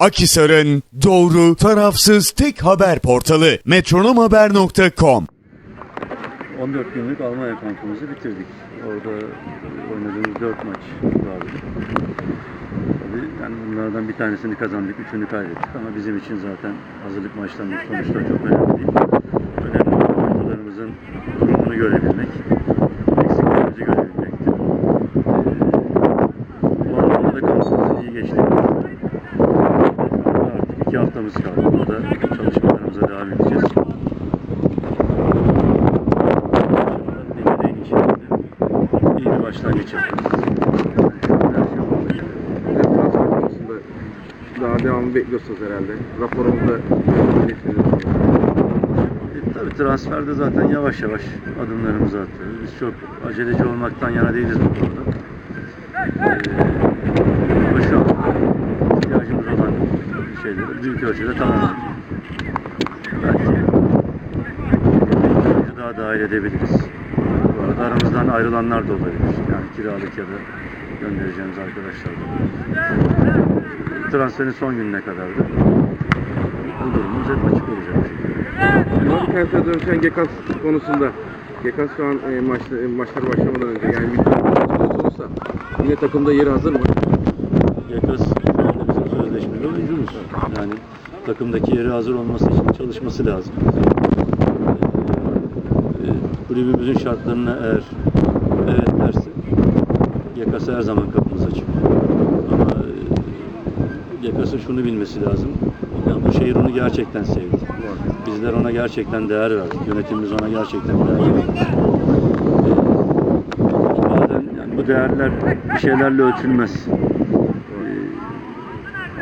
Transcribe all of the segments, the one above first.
Akisar'ın doğru, tarafsız tek haber portalı metronomhaber.com 14 günlük Almanya kampımızı bitirdik. Orada oynadığımız 4 maç vardı. Tabii yani bunlardan bir tanesini kazandık, üçünü kaybettik ama bizim için zaten hazırlık maçlarının sonuçta çok önemli değil. Önemli oyuncularımızın durumunu görebilmek, eksiklerimizi görebilmekti. Ee, Bu anlamda da kampımızın iyi geçti. Artık iki haftamız kaldı. Burada çalışmalarımıza devam edeceğiz. Belediye inşaatı iyi bir başlangıç yapıyoruz. Transfer konusunda daha devamı bekliyorsunuz herhalde. Hedefleriniz E, tabii transferde zaten yavaş yavaş adımlarımızı atıyoruz. Biz çok aceleci olmaktan yana değiliz bu konuda. E, ama şu an büyük ölçüde tamamladık. Belki bir daha dahil edebiliriz. Bu arada aramızdan ayrılanlar da olabilir. Yani kiralık ya da göndereceğimiz arkadaşlar da olabilir. Transferin son gününe kadar da bu durumumuz hep açık olacak. Bir transfer dönüşen Gekas konusunda Gekas şu an e, maçta, e, maçlar başlamadan önce yani bir olursa yine takımda yeri hazır mı? Yakas şu anda bizim oyuncumuz. Yani takımdaki yeri hazır olması için çalışması lazım. Ee, Kulübümüzün şartlarına eğer evet derse Yakas'a her zaman kapımız açık. Ama e, Yakas'ın şunu bilmesi lazım. Yani bu şehir onu gerçekten sevdi. Bizler ona gerçekten değer verdik. Yönetimimiz ona gerçekten değer verdi. Ee, Bazen yani bu değerler bir şeylerle ölçülmez.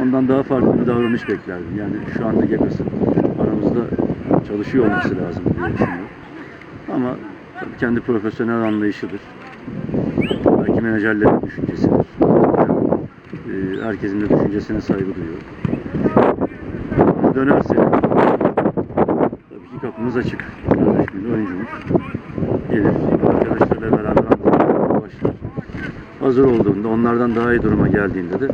Ondan daha farklı bir davranış beklerdim. Yani şu anda Gekas'ın aramızda çalışıyor olması lazım diye düşünüyorum. Ama tabii kendi profesyonel anlayışıdır. Belki menajerlerin düşüncesidir. Ee, herkesin de düşüncesine saygı duyuyor. Dönerse tabii ki kapımız açık. Sözleşmeli oyuncumuz gelir. Hazır olduğunda, onlardan daha iyi duruma geldiğinde de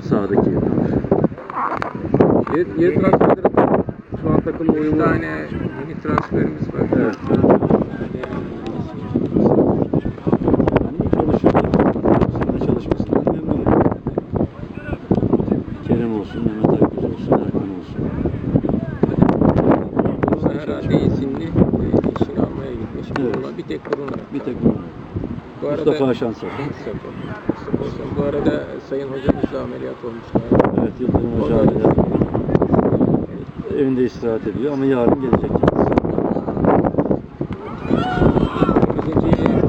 sahadaki yerini alır. Transferleri şu an takımda Bir uyumlu. tane yeni transferimiz var. Evet. Yani çalışıyor. Aslında çalışmasından memnunum. Kerem olsun, Mehmet olsun, Erkan olsun. Bu herhalde isimli e, işini almaya gitmiş. Evet. Bir tek bunun var. Bir tek bu. Bu arada Mustafa Şansal. Mustafa. Mustafa Şansal. Bu arada Sayın Hocamız da ameliyat olmuş galiba. Evet, Yıldırım Hoca hala evinde istirahat ediyor ama yarın gelecek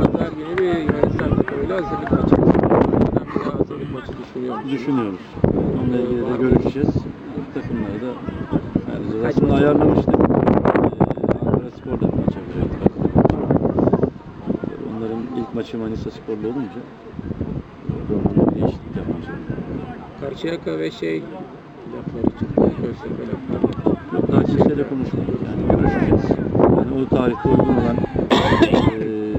pazar günü bir Yunanistan takımıyla hazırlık maçı. Oradan bir hazırlık maçı? Düşünüyoruz. Onunla ilgili de görüşeceğiz. Takımları da yani ayarlamıştık. Maçı Manisa Spor'da olunca bir değişiklik yapmak zorunda. Karşıyaka ve şey lafları çıktı. Göztepe lafları. Yok daha kimseyle konuşmadık yani görüşeceğiz. Yani o tarihte uygun olan eee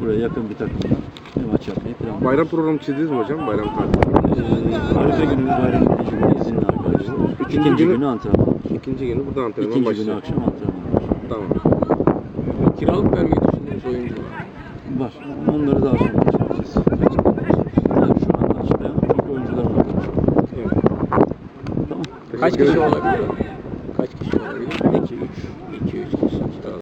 buraya yakın bir takımla bir maç yapmayı planlıyoruz. Bayram programı çizdiniz mi hocam? Bayram tatili. Eee Arife günü bayram ikinci günü izinli arkadaşlar. İkinci İkinci günü- günü antrenman. İkinci günü burada antrenman İkinci günü başlıyor. akşam antrenman. Tamam. Kiralık vermeyi düşündüğünüz oyuncu var. Onları daha sonra açıklayacağız. Yani şu anda açıklayamam çünkü oyuncular var. Evet. Kaç kişi olabilir?